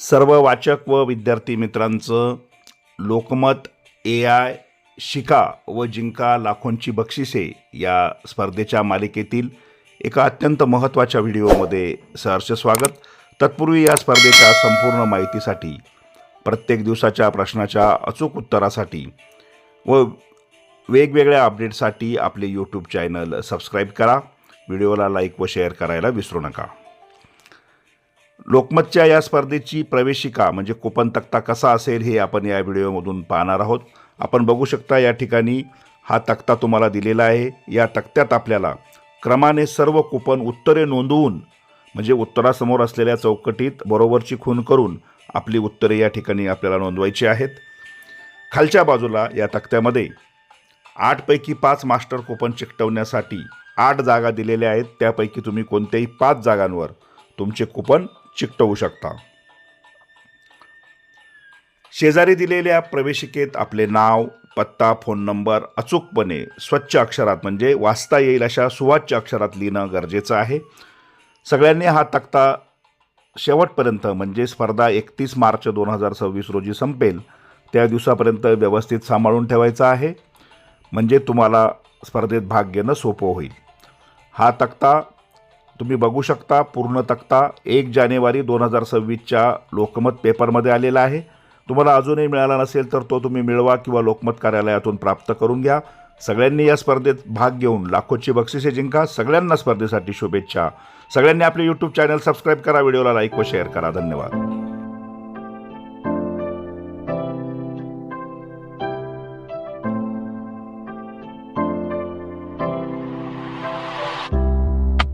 सर्व वाचक व विद्यार्थी मित्रांचं लोकमत ए आय शिका व जिंका लाखोंची बक्षिसे या स्पर्धेच्या मालिकेतील एका अत्यंत महत्त्वाच्या व्हिडिओमध्ये सहर्ष स्वागत. तत्पूर्वी या स्पर्धेच्या संपूर्ण माहितीसाठी प्रत्येक दिवसाच्या प्रश्नाच्या अचूक उत्तरासाठी व वेगवेगळ्या अपडेटसाठी आपले यूट्यूब चॅनल सबस्क्राईब करा. व्हिडिओला लाईक व शेअर करायला विसरू नका. लोकमतच्या या स्पर्धेची प्रवेशिका म्हणजे कुपन तक्ता कसा असेल हे आपण या व्हिडिओमधून पाहणार आहोत. आपण बघू शकता या ठिकाणी हा तक्ता तुम्हाला दिलेला आहे. या तक्त्यात आपल्याला क्रमाने सर्व कुपन उत्तरे नोंदवून म्हणजे उत्तरासमोर असलेल्या चौकटीत बरोबरची खून करून आपली उत्तरे या ठिकाणी आपल्याला नोंदवायची आहेत. खालच्या बाजूला या तक्त्यामध्ये आठपैकी पाच मास्टर कुपन चिकटवण्यासाठी आठ जागा दिलेल्या आहेत. त्यापैकी तुम्ही कोणत्याही पाच जागांवर तुमचे कुपन चिकटवू शकता. शेजारी दिलेल्या प्रवेशिकेत आपले नाव पत्ता फोन नंबर अचूकपणे स्वच्छ अक्षरात म्हणजे वाचता येईल अशा सुवाच्य अक्षरात लिहिणं गरजेचं आहे. सगळ्यांनी हा तक्ता शेवटपर्यंत म्हणजे स्पर्धा एकतीस मार्च दोन हजार सव्वीस रोजी संपेल. त्या दिवसापर्यंत व्यवस्थित सांभाळून ठेवायचा आहे. म्हणजे तुम्हाला स्पर्धेत भाग घेणं सोपं होईल. हा तक्ता तुम्ही बघू शकता पूर्ण तक्ता एक जानेवारी दोन हजार सव्वीसच्या लोकमत पेपरमध्ये आलेला आहे. तुम्हाला अजूनही मिळाला नसेल तर तो तुम्ही मिळवा किंवा लोकमत कार्यालयातून प्राप्त करून घ्या. सगळ्यांनी या स्पर्धेत भाग घेऊन लाखोची बक्षिसे जिंका. सगळ्यांना स्पर्धेसाठी शुभेच्छा. सगळ्यांनी आपले यूट्यूब चॅनल सबस्क्राईब करा व्हिडिओला लाईक व शेअर करा. धन्यवाद.